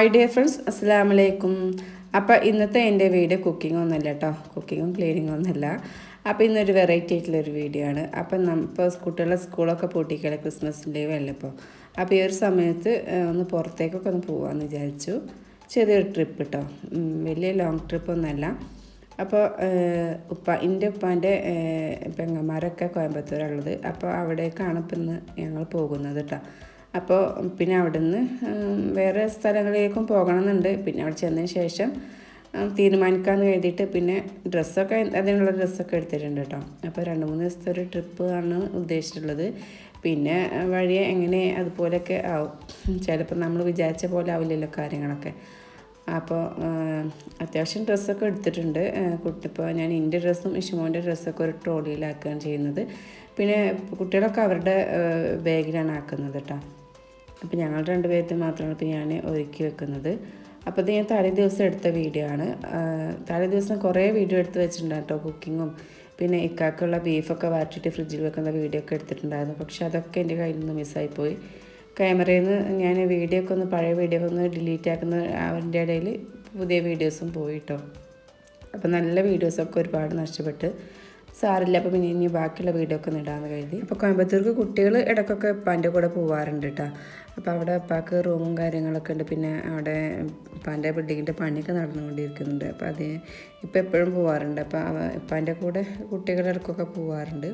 Hi dear friends അസ്സാം വലൈക്കും അപ്പോൾ ഇന്നത്തെ എന്റെ വീഡിയോ കുക്കിംഗ് ഒന്നുമല്ല കേട്ടോ കുക്കിങ്ങും ക്ലീനിങ്ങും ഒന്നുമല്ല അപ്പോൾ ഇന്നൊരു വെറൈറ്റി ആയിട്ടുള്ളൊരു വീഡിയോ ആണ്. അപ്പം ഇപ്പോൾ കുട്ടികളെ സ്കൂളൊക്കെ പൂട്ടിക്കല ക്രിസ്മസ് ലീവ് ഇപ്പോൾ അപ്പോൾ ഈ ഒരു സമയത്ത് ഒന്ന് പുറത്തേക്കൊക്കെ ഒന്ന് പോകാമെന്ന് വിചാരിച്ചു. ചെറിയൊരു ട്രിപ്പ് കേട്ടോ വലിയ ലോങ് ട്രിപ്പൊന്നുമല്ല അപ്പോൾ ഏഹ്, ഉപ്പ എന്റെ ഉപ്പാന്റെ പെങ്ങന്മാരൊക്കെ കോയമ്പത്തൂരുള്ളത് അപ്പോൾ അവിടേക്കാണ് ഇപ്പം ഇന്ന് ഞങ്ങൾ പോകുന്നത് കേട്ടോ അപ്പോൾ പിന്നെ അവിടുന്ന് വേറെ സ്ഥലങ്ങളിലേക്കും പോകണമെന്നുണ്ട്. പിന്നെ അവിടെ ചെന്നതിന് ശേഷം തീരുമാനിക്കാമെന്ന് കരുതിയിട്ട് പിന്നെ ഡ്രസ്സൊക്കെ അതിനുള്ള ഡ്രസ്സൊക്കെ എടുത്തിട്ടുണ്ട് കേട്ടോ. അപ്പോൾ രണ്ട് മൂന്ന് ദിവസത്തെ ഒരു ട്രിപ്പ് ആണ് ഉദ്ദേശിച്ചിട്ടുള്ളത്. പിന്നെ വഴിയെ എങ്ങനെ അതുപോലെയൊക്കെ ആവും. ചിലപ്പോൾ നമ്മൾ വിചാരിച്ച പോലെ ആവില്ലല്ലോ കാര്യങ്ങളൊക്കെ. അപ്പോൾ അത്യാവശ്യം ഡ്രസ്സൊക്കെ എടുത്തിട്ടുണ്ട്. കുട്ടിപ്പോൾ ഞാൻ എന്റെ ഡ്രസ്സും ഇഷുമോന്റെ ഡ്രസ്സൊക്കെ ഒരു ട്രോളിയിലാക്കുകയാണ് ചെയ്യുന്നത്. പിന്നെ കുട്ടികളൊക്കെ അവരുടെ ബാഗിലാണ് ആക്കുന്നത് കേട്ടോ. അപ്പോൾ ഞങ്ങൾ രണ്ടുപേർക്ക് മാത്രമാണ് ഇപ്പോൾ ഞാൻ ഒരുക്കി വെക്കുന്നത്. അപ്പോൾ ഇത് ഞാൻ തലേ ദിവസം എടുത്ത വീഡിയോ ആണ്. തലേ ദിവസം കുറേ വീഡിയോ എടുത്ത് വെച്ചിട്ടുണ്ട് കേട്ടോ കുക്കിങ്ങും. പിന്നെ ഇക്കാക്കുള്ള ബീഫൊക്കെ വാറ്റിയിട്ട് ഫ്രിഡ്ജിൽ വെക്കുന്ന വീഡിയോ ഒക്കെ എടുത്തിട്ടുണ്ടായിരുന്നു. പക്ഷേ അതൊക്കെ എന്റെ കയ്യിൽ നിന്ന് മിസ്സായിപ്പോയി. ക്യാമറയിൽ നിന്ന് ഞാൻ വീഡിയോ ഒക്കെ ഒന്ന് പഴയ വീഡിയോ ഒന്ന് ഡിലീറ്റ് ആക്കുന്ന അവന്റെ ഇടയിൽ പുതിയ വീഡിയോസും പോയിട്ടോ അപ്പോൾ നല്ല വീഡിയോസൊക്കെ ഒരുപാട് നഷ്ടപ്പെട്ട് സാറില്ല അപ്പോൾ പിന്നെ ഇനി ബാക്കിയുള്ള വീഡിയോ ഒക്കെ ഇടാമെന്ന് കരുതി. അപ്പോൾ കോയമ്പത്തൂർക്ക് കുട്ടികൾ ഇടയ്ക്കൊക്കെ ഉപ്പാന്റെ കൂടെ പോവാറുണ്ട് കേട്ടോ അപ്പോൾ അവിടെ അപ്പാക്ക് റൂമും കാര്യങ്ങളൊക്കെ ഉണ്ട്. പിന്നെ അവിടെ ഉപ്പാന്റെ ബിൽഡിങ്ങിന്റെ പണിയൊക്കെ നടന്നുകൊണ്ടിരിക്കുന്നുണ്ട്. അപ്പോൾ അത് ഇപ്പോൾ എപ്പോഴും പോവാറുണ്ട്. അപ്പോൾ ഉപ്പാന്റെ കൂടെ കുട്ടികളുടെ ഇടയ്ക്കൊക്കെ പോവാറുണ്ട്.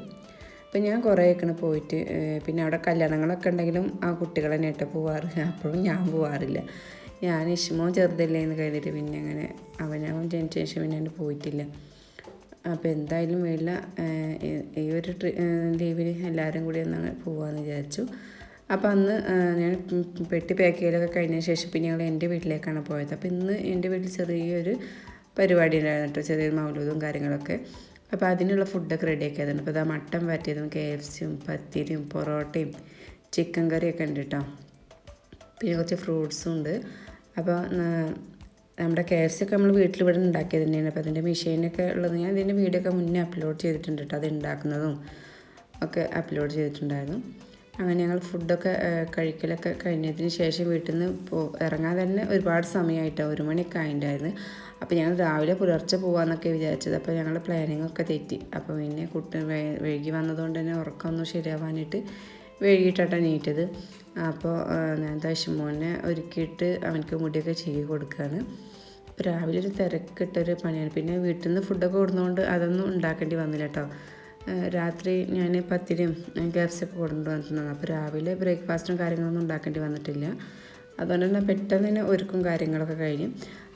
അപ്പം ഞാൻ കുറേ ഒക്കെയാണ് പോയിട്ട് പിന്നെ അവിടെ കല്യാണങ്ങളൊക്കെ ഉണ്ടെങ്കിലും ആ കുട്ടികൾ തന്നെ ഇട്ട് പോവാറ്. അപ്പോഴും ഞാൻ പോവാറില്ല. ഞാൻ ഇഷ്മോ ചെറുതല്ലേ എന്ന് കരുതിയിട്ട് പിന്നെ അങ്ങനെ അവനവൻ ജനിച്ച ശേഷം പിന്നെ പോയിട്ടില്ല. അപ്പോൾ എന്തായാലും വേണ്ട ഈ ഒരു ലീവിന് എല്ലാവരും കൂടി ഒന്ന് പോകാമെന്ന് വിചാരിച്ചു. അപ്പോൾ അന്ന് ഞാൻ പെട്ടി പാക്ക് ചെയ്യലൊക്കെ കഴിഞ്ഞ ശേഷം പിന്നെ ഞങ്ങൾ എന്റെ വീട്ടിലേക്കാണ് പോയത്. അപ്പോൾ ഇന്ന് എന്റെ വീട്ടിൽ ചെറിയൊരു പരിപാടി ഉണ്ടായിരുന്നു കേട്ടോ ചെറിയൊരു മൗലൂദും കാര്യങ്ങളൊക്കെ. അപ്പോൾ അതിനുള്ള ഫുഡൊക്കെ റെഡിയാക്കി ആക്കിയതാണ്. അപ്പോൾ ഇതാ മട്ടൻ പറ്റിയതും കെ എഫ് സിയും പത്തിരിയും പൊറോട്ടയും ചിക്കൻ കറിയൊക്കെ ഉണ്ട് കേട്ടോ പിന്നെ കുറച്ച് ഫ്രൂട്ട്സും ഉണ്ട്. അപ്പോൾ നമ്മുടെ കെ എഫ് സി ഒക്കെ നമ്മൾ വീട്ടിൽ ഇവിടെ ഉണ്ടാക്കിയത് തന്നെയാണ്. അപ്പോൾ അതിന്റെ മെഷീനൊക്കെ ഉള്ളത് ഞാൻ ഇതിന്റെ വീഡിയോ ഒക്കെ മുന്നേ അപ്ലോഡ് ചെയ്തിട്ടുണ്ട് കേട്ടോ അത് ഉണ്ടാക്കുന്നതും ഒക്കെ അപ്ലോഡ് ചെയ്തിട്ടുണ്ടായിരുന്നു. അങ്ങനെ ഞങ്ങൾ ഫുഡൊക്കെ കഴിക്കലൊക്കെ കഴിഞ്ഞതിന് ശേഷം വീട്ടിൽ നിന്ന് പോ ഇറങ്ങാൻ തന്നെ ഒരുപാട് സമയമായിട്ടാണ് ഒരു മണിയൊക്കെ ആയിട്ടുണ്ടായിരുന്നു അപ്പോൾ ഞങ്ങൾ രാവിലെ പുലർച്ചെ പോകാമെന്നൊക്കെ വിചാരിച്ചത്. അപ്പോൾ ഞങ്ങളുടെ പ്ലാനിങ്ങൊക്കെ തെറ്റി. അപ്പോൾ പിന്നെ കുട്ടി വൈകി വന്നതുകൊണ്ട് തന്നെ ഉറക്കമൊന്നും ശരിയാവാനായിട്ട് വൈകിട്ടാണ് നീറ്റത് അപ്പോൾ ഞാൻ ദശമോനെ ഒരുക്കിയിട്ട് അവനക്ക് മുടിയൊക്കെ ചെയ്ത് കൊടുക്കുകയാണ് രാവിലെ ഒരു തിരക്കിട്ടൊരു പണിയാണ്. പിന്നെ വീട്ടിൽ നിന്ന് ഫുഡൊക്കെ കൊടുക്കുന്നതുകൊണ്ട് അതൊന്നും ഉണ്ടാക്കേണ്ടി വന്നില്ല കേട്ടോ രാത്രി ഞാൻ പത്തിരിയും ഗ്യാപ്സൊക്കെ കൊണ്ടു വന്നിട്ടുണ്ടായിരുന്നു അപ്പോൾ രാവിലെ ബ്രേക്ക്ഫാസ്റ്റും കാര്യങ്ങളൊന്നും ഉണ്ടാക്കേണ്ടി വന്നിട്ടില്ല. അതുകൊണ്ട് തന്നെ പെട്ടെന്ന് തന്നെ ഒരുക്കും കാര്യങ്ങളൊക്കെ കഴിഞ്ഞു.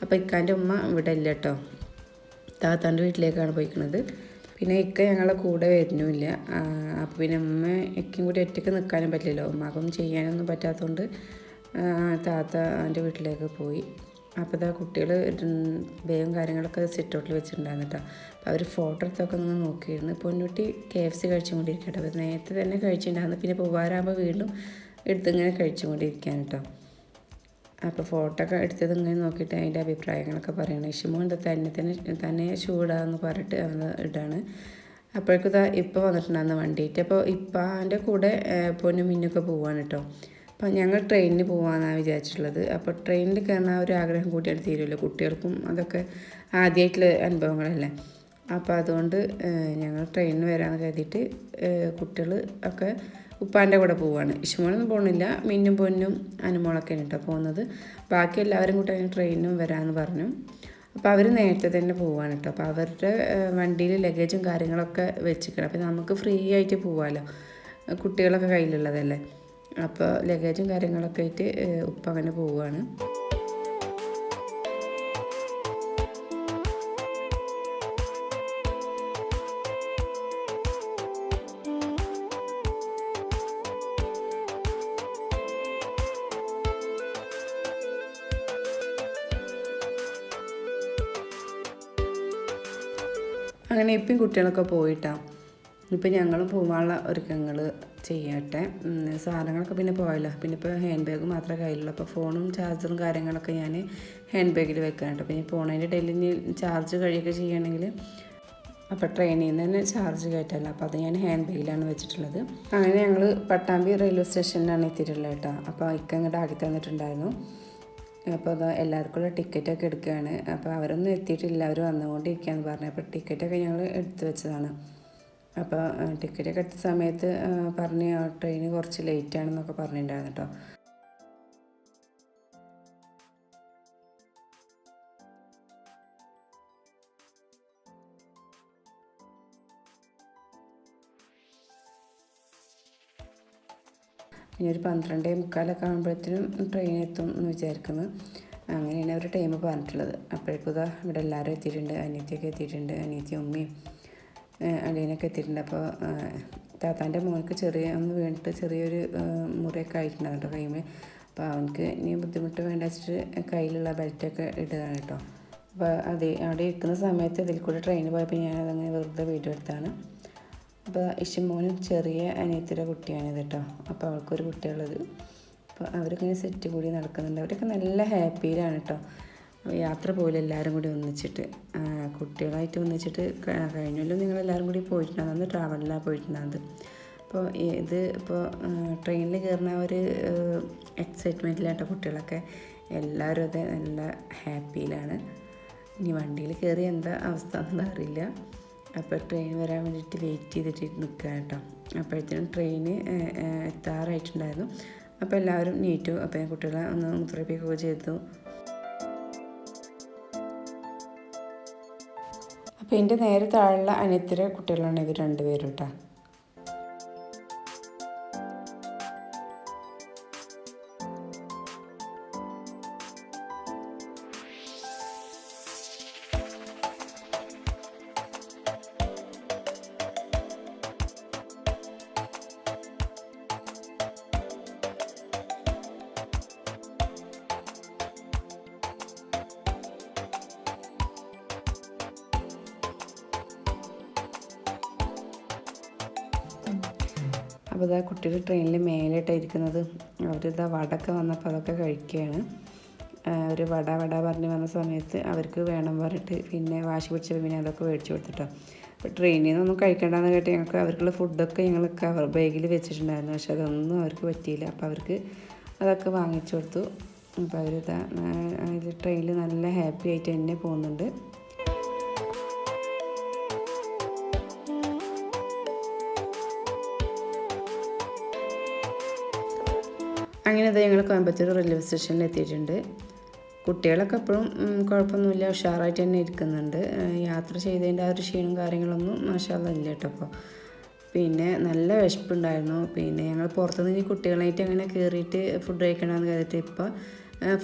അപ്പോൾ ഇക്കാന്റെ ഉമ്മ ഇവിടെ ഇല്ല കേട്ടോ താത്താന്റെ വീട്ടിലേക്കാണ് പോയിക്കുന്നത് പിന്നെ ഇക്ക ഞങ്ങളെ കൂടെ വരുന്നുമില്ല. അപ്പോൾ പിന്നെ അമ്മ ഇക്കും കൂടി ഒറ്റയ്ക്ക് നിൽക്കാനും പറ്റില്ലല്ലോ. ഉമ്മാക്കൊന്നും ചെയ്യാനൊന്നും പറ്റാത്തതുകൊണ്ട് താത്ത എന്റെ വീട്ടിലേക്ക് പോയി. അപ്പോൾ ഇതാ കുട്ടികൾ വേഗം കാര്യങ്ങളൊക്കെ സിറ്റ് ഔട്ടിൽ വെച്ചിട്ടുണ്ടായിരുന്നു അപ്പോൾ അവർ ഫോട്ടോ എടുത്തൊക്കെ ഒന്ന് നോക്കിയിരുന്നു. പൊന്നുട്ടി കെ എഫ് സി കഴിച്ചുകൊണ്ടിരിക്കട്ടെ. അപ്പോൾ നേരത്തെ തന്നെ കഴിച്ചിട്ടുണ്ടായിരുന്നു. പിന്നെ പോകാറാകുമ്പോൾ വീണ്ടും എടുത്തിങ്ങനെ കഴിച്ചുകൊണ്ടിരിക്കാൻ കേട്ടോ അപ്പോൾ ഫോട്ടോ ഒക്കെ എടുത്തത് ഇങ്ങനെ നോക്കിയിട്ട് അതിന്റെ അഭിപ്രായങ്ങളൊക്കെ പറയണം. ഇഷിമോൻ തന്നെ തന്നെ തന്നെ ചൂടാന്ന് പറഞ്ഞിട്ട് അവൻ ഇടാണ്. അപ്പോഴേക്കും ഇതാ ഇപ്പോൾ വന്നിട്ടുണ്ടായിരുന്നു വണ്ടിയിട്ട്. അപ്പോൾ ഇപ്പം അതിന്റെ കൂടെ പൊന്നും മിന്നൊക്കെ പോവാണ് കേട്ടോ അപ്പം ഞങ്ങൾ ട്രെയിനിന് പോകാമെന്നാണ് വിചാരിച്ചിട്ടുള്ളത്. അപ്പോൾ ട്രെയിനിൽ കയറുന്ന ഒരു ആഗ്രഹം കൂട്ടിയാണ് തീരുമല്ലോ കുട്ടികൾക്കും അതൊക്കെ ആദ്യമായിട്ടുള്ള അനുഭവങ്ങളല്ലേ. അപ്പോൾ അതുകൊണ്ട് ഞങ്ങൾ ട്രെയിനിന് വരാമെന്ന് കരുതിയിട്ട് കുട്ടികൾ ഒക്കെ ഉപ്പാന്റെ കൂടെ പോവുകയാണ് ഇഷ്ടമോളൊന്നും പോകണില്ല മിന്നും പൊന്നും അനുമോളൊക്കെ കേട്ടോ പോകുന്നത് ബാക്കി എല്ലാവരും കൂടെ ട്രെയിനും വരാമെന്ന് പറഞ്ഞു. അപ്പോൾ അവർ നേരത്തെ തന്നെ പോവാണ് കേട്ടോ അപ്പോൾ അവരുടെ വണ്ടിയിൽ ലഗേജും കാര്യങ്ങളൊക്കെ വെച്ചിക്കണം. അപ്പോൾ നമുക്ക് ഫ്രീ ആയിട്ട് പോവാമല്ലോ കുട്ടികളൊക്കെ കയ്യിലുള്ളതല്ലേ. അപ്പോൾ ലഗേജും കാര്യങ്ങളൊക്കെ ആയിട്ട് ഉപ്പ അങ്ങനെ പോവുകയാണ് അങ്ങനെ ഇപ്പം കുട്ടികളൊക്കെ പോയിട്ടാണ് ഇപ്പം ഞങ്ങളും പോകാനുള്ള ഒരുക്കങ്ങൾ ചെയ്യട്ടെ. സാധനങ്ങളൊക്കെ പിന്നെ പോയല്ലോ. പിന്നെ ഇപ്പോൾ ഹാൻഡ് ബാഗ് മാത്രമേ കയ്യിലുള്ളൂ. അപ്പോൾ ഫോണും ചാർജറും കാര്യങ്ങളൊക്കെ ഞാൻ ഹാൻഡ് ബാഗിൽ വെക്കാനുണ്ട്. അപ്പോൾ ഇനി പോണതിന്റെ ഇടയിൽ ഇനി ചാർജ് കഴിയൊക്കെ ചെയ്യുകയാണെങ്കിൽ അപ്പോൾ ട്രെയിനിൽ നിന്ന് തന്നെ ചാർജ് കയറ്റല്ല. അപ്പോൾ അത് ഞാൻ ഹാൻഡ് ബാഗിലാണ് വെച്ചിട്ടുള്ളത്. അങ്ങനെ ഞങ്ങൾ പട്ടാമ്പി റെയിൽവേ സ്റ്റേഷനിലാണ് എത്തിയിട്ടുള്ളത് കേട്ടോ. അപ്പോൾ ഇക്ക അങ്ങോട്ട് ആക്കി തന്നിട്ടുണ്ടായിരുന്നു. അപ്പോൾ അത് എല്ലാവർക്കുള്ള ടിക്കറ്റൊക്കെ എടുക്കുകയാണ്. അപ്പോൾ അവരൊന്നും എത്തിയിട്ടില്ല. അവർ വന്നുകൊണ്ടിരിക്കുകയെന്ന് പറഞ്ഞു അപ്പോൾ ടിക്കറ്റൊക്കെ ഞങ്ങൾ എടുത്തു വെച്ചതാണ്. അപ്പോൾ ടിക്കറ്റൊക്കെ എടുത്ത സമയത്ത് പറഞ്ഞ് ട്രെയിൻ കുറച്ച് ലേറ്റ് ആണെന്നൊക്കെ പറഞ്ഞിട്ടുണ്ടായിരുന്നു കേട്ടോ. ഇനി ഒരു പന്ത്രണ്ടേ മുക്കാലൊക്കെ ആകുമ്പോഴത്തേനും ട്രെയിൻ എത്തും എന്ന് വിചാരിക്കുന്നു. അങ്ങനെയാണ് അവർ ടൈം പറഞ്ഞിട്ടുള്ളത്. അപ്പോഴേക്കും ഇതാ ഇവിടെ എല്ലാവരും എത്തിയിട്ടുണ്ട്. അനിയത്തിയൊക്കെ എത്തിയിട്ടുണ്ട്. അനിയത്തി ഉമ്മയും അലീനൊക്കെ എത്തിയിട്ടുണ്ട്. അപ്പോൾ താത്താന്റെ മോൾക്ക് ചെറിയ ഒന്ന് വീണിട്ട് ചെറിയൊരു മുറിയൊക്കെ ആയിട്ടുണ്ടാകും കേട്ടോ കൈമേ. അപ്പോൾ അവനക്ക് ഇനി ബുദ്ധിമുട്ട് വേണ്ട വെച്ചിട്ട് കയ്യിലുള്ള ബെൽറ്റൊക്കെ ഇടുകയാണ് കേട്ടോ. അപ്പോൾ അതെ അവിടെ ഇരിക്കുന്ന സമയത്ത് ഇതിൽ കൂടെ ട്രെയിൻ പോയപ്പോൾ ഞാനതങ്ങനെ വെറുതെ വീഡിയോ എടുത്താണ് അപ്പോൾ ഇഷിമോനും ചെറിയ അനിയത്തിയുടെ കുട്ടിയാണിത് കേട്ടോ. അപ്പോൾ അവൾക്കൊരു കുട്ടിയുള്ളത് അപ്പോൾ അവരിങ്ങനെ സെറ്റ് കൂടി നടക്കുന്നുണ്ട്. അവരൊക്കെ നല്ല ഹാപ്പിയിലാണ് കേട്ടോ. യാത്ര പോലും എല്ലാവരും കൂടി ഒന്നിച്ചിട്ട്. കുട്ടികളായിട്ട് ഒന്നിച്ചിട്ട് കഴിഞ്ഞല്ലോ നിങ്ങളെല്ലാവരും കൂടി പോയിട്ടുണ്ടാകും അന്ന് ട്രാവലിലാണ് പോയിട്ടുണ്ടാകുന്നത് അപ്പോൾ ഇത് ഇപ്പോൾ ട്രെയിനിൽ കയറുന്ന ഒരു എക്സൈറ്റ്മെന്റിലാട്ടോ കുട്ടികളൊക്കെ. എല്ലാവരും അതെ നല്ല ഹാപ്പിയിലാണ് ഇനി വണ്ടിയിൽ കയറി എന്താ അവസ്ഥ എന്നറിയില്ല അപ്പോൾ ട്രെയിൻ വരാൻ വേണ്ടിയിട്ട് വെയിറ്റ് ചെയ്തിട്ട് നിൽക്കുക കേട്ടോ. അപ്പോഴത്തേനും ട്രെയിന് എത്താറായിട്ടുണ്ടായിരുന്നു. അപ്പോൾ എല്ലാവരും നീറ്റു. അപ്പോൾ ഞാൻ കുട്ടികളെ ഒന്ന് മുത്രപ്പിക്കുകയോ ചെയ്തു. അപ്പോൾ എന്റെ നേരെ താഴെയുള്ള അനിയത്തിരെ കുട്ടികളാണ് ഇവർ രണ്ടുപേരും കേട്ടോ. അപ്പോൾ ഇതാ കുട്ടികൾ ട്രെയിനിൽ മേലായിട്ടാണ് ഇരിക്കുന്നത് അവരിതാ വടക്കെ വന്നപ്പോൾ അതൊക്കെ കഴിക്കുകയാണ് ഒരു വട വട പറഞ്ഞ് വന്ന സമയത്ത് അവർക്ക് വേണം പറഞ്ഞിട്ട് പിന്നെ വാശി പിടിച്ച പിന്നെ അതൊക്കെ മേടിച്ചു കൊടുത്തിട്ടോ. അപ്പോൾ ട്രെയിനിൽ നിന്നൊന്നും കഴിക്കേണ്ടെന്ന് കേട്ട് ഞങ്ങൾക്ക് അവർക്കുള്ള ഫുഡൊക്കെ ഞങ്ങൾ കവർ ബാഗിൽ വെച്ചിട്ടുണ്ടായിരുന്നു. പക്ഷെ അതൊന്നും അവർക്ക് പറ്റിയില്ല. അപ്പോൾ അവർക്ക് അതൊക്കെ വാങ്ങിച്ചു കൊടുത്തു. അപ്പോൾ അവരിതാ ട്രെയിനിൽ നല്ല ഹാപ്പി ആയിട്ട് തന്നെ പോകുന്നുണ്ട്. അങ്ങനെ ഞങ്ങൾ കോയമ്പത്തൂർ റെയിൽവേ സ്റ്റേഷനിൽ എത്തിയിട്ടുണ്ട്. കുട്ടികളൊക്കെ എപ്പോഴും കുഴപ്പമൊന്നുമില്ല ഉഷാറായിട്ട് തന്നെ ഇരിക്കുന്നുണ്ട്. യാത്ര ചെയ്തതിന്റെ ആ ഒരു ക്ഷീണം കാര്യങ്ങളൊന്നും മാഷാല്ല കേട്ടോ അപ്പോൾ പിന്നെ നല്ല വിശപ്പുണ്ടായിരുന്നു. പിന്നെ ഞങ്ങൾ പുറത്തുനിന്ന് കുട്ടികളായിട്ട് അങ്ങനെ കയറിയിട്ട് ഫുഡ് കഴിക്കണമെന്ന് കരുതിയിട്ട് ഇപ്പോൾ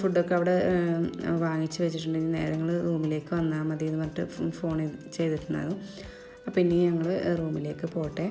ഫുഡൊക്കെ അവിടെ വാങ്ങിച്ച് വെച്ചിട്ടുണ്ടെങ്കിൽ നേരെ ഞങ്ങൾ റൂമിലേക്ക് വന്നാൽ മതി എന്ന് പറഞ്ഞിട്ട് ഫോൺ ചെയ്തിട്ടുണ്ടായിരുന്നു. അപ്പോൾ ഇനി ഞങ്ങൾ റൂമിലേക്ക് പോട്ടെ.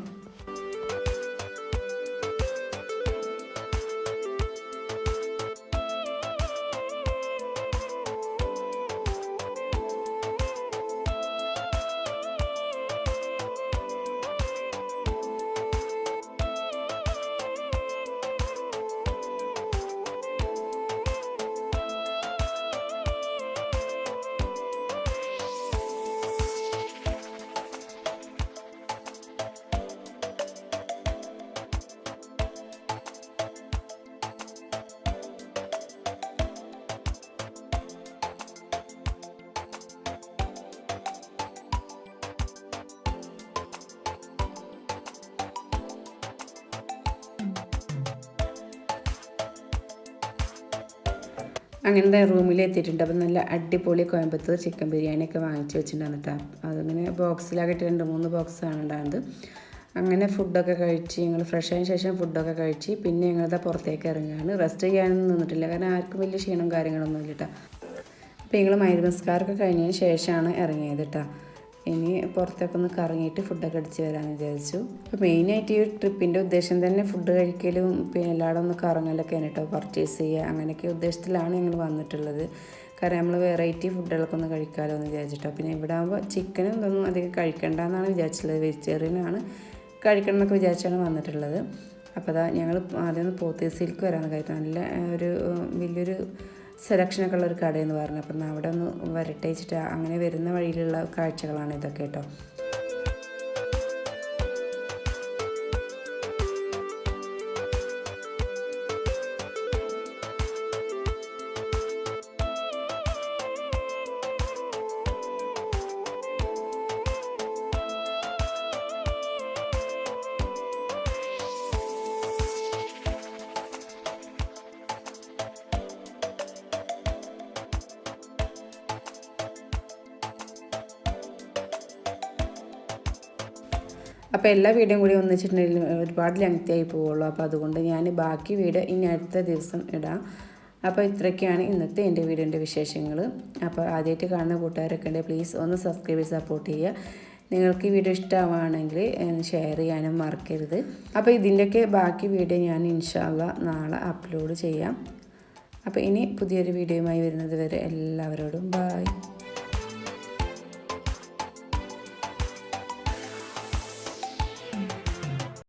അങ്ങനത്തെ റൂമിൽ എത്തിയിട്ടുണ്ട് അപ്പം നല്ല അടിപൊളി കോയമ്പത്തൂർ ചിക്കൻ ബിരിയാണിയൊക്കെ വാങ്ങിച്ച് വെച്ചിട്ടുണ്ടായിരുന്നു കേട്ടോ. അതിങ്ങനെ ബോക്സിലാക്കിയിട്ട് രണ്ട് മൂന്ന് ബോക്സാണ് ഉണ്ടാകുന്നത് അങ്ങനെ ഫുഡൊക്കെ കഴിച്ച് ഞങ്ങൾ ഫ്രഷ് ആയതിനു ശേഷം ഫുഡൊക്കെ കഴിച്ച് പിന്നെ ഞങ്ങളത് പുറത്തേക്ക് ഇറങ്ങുകയാണ്. റെസ്റ്റ് ചെയ്യാനൊന്നും നിന്നിട്ടില്ല. കാരണം ആർക്കും വലിയ ക്ഷീണം കാര്യങ്ങളൊന്നും ഇല്ല കേട്ടോ. അപ്പോൾ ഞങ്ങൾ മൈനസ്കാരൊക്കെ കഴിഞ്ഞതിന് ശേഷമാണ് ഇറങ്ങിയത് കേട്ടോ. ഇനി പുറത്തൊക്കെ ഒന്ന് കറങ്ങിയിട്ട് ഫുഡൊക്കെ അടിച്ച് വരാമെന്ന് വിചാരിച്ചു. അപ്പോൾ മെയിനായിട്ട് ഈ ട്രിപ്പിന്റെ ഉദ്ദേശം തന്നെ ഫുഡ് കഴിക്കലും പിന്നെ എല്ലായിടും ഒന്ന് കറങ്ങലൊക്കെയാണ് കേട്ടോ പർച്ചേസ് ചെയ്യുക. അങ്ങനെയൊക്കെ ഉദ്ദേശത്തിലാണ് ഞങ്ങൾ വന്നിട്ടുള്ളത്. കാരണം നമ്മൾ വെറൈറ്റി ഫുഡുകളൊക്കെ ഒന്ന് കഴിക്കാമല്ലോ എന്ന് വിചാരിച്ചിട്ടോ. പിന്നെ ഇവിടെ ആകുമ്പോൾ ചിക്കനും ഇതൊന്നും അധികം കഴിക്കണ്ടെന്നാണ് വിചാരിച്ചിട്ടുള്ളത്. വെജിറ്റേറിയനാണ് കഴിക്കണം എന്നൊക്കെ വിചാരിച്ചാണ് വന്നിട്ടുള്ളത്. അപ്പോൾ അതാ ഞങ്ങൾ ആദ്യം ഒന്ന് പോത്തേസിലേക്ക് വരാമെന്ന് കരുതും. നല്ല ഒരു വലിയൊരു സെലക്ഷനൊക്കെ ഉള്ള ഒരു കടയെന്ന് പറഞ്ഞു. അപ്പം അവിടെ ഒന്ന് വരട്ടേച്ചിട്ട് അങ്ങനെ വരുന്ന വഴിയിലുള്ള കാഴ്ചകളാണ് ഇതൊക്കെ കേട്ടോ. അപ്പോൾ എല്ലാ വീഡിയോയും കൂടി ഒന്നിച്ചിട്ടുണ്ടെങ്കിൽ ഒരുപാട് ലെങ്തി ആയി പോവുള്ളൂ. അപ്പോൾ അതുകൊണ്ട് ഞാൻ ബാക്കി വീഡിയോ ഇനി അടുത്ത ദിവസം ഇടാം. അപ്പോൾ ഇത്രയൊക്കെയാണ് ഇന്നത്തെ എന്റെ വീഡിയോന്റെ വിശേഷങ്ങൾ അപ്പോൾ ആദ്യമായിട്ട് കാണുന്ന കൂട്ടുകാരൊക്കെ ഉണ്ടെങ്കിൽ പ്ലീസ് ഒന്ന് സബ്സ്ക്രൈബ് ചെയ്ത് സപ്പോർട്ട് ചെയ്യുക. നിങ്ങൾക്ക് ഈ വീഡിയോ ഇഷ്ടമാവുകയാണെങ്കിൽ ഷെയർ ചെയ്യാനും മറക്കരുത്. അപ്പോൾ ഇതിന്റെയൊക്കെ ബാക്കി വീഡിയോ ഞാൻ ഇൻഷാല്ല നാളെ അപ്ലോഡ് ചെയ്യാം. അപ്പോൾ ഇനി പുതിയൊരു വീഡിയോയുമായി വരുന്നത് വരെ എല്ലാവരോടും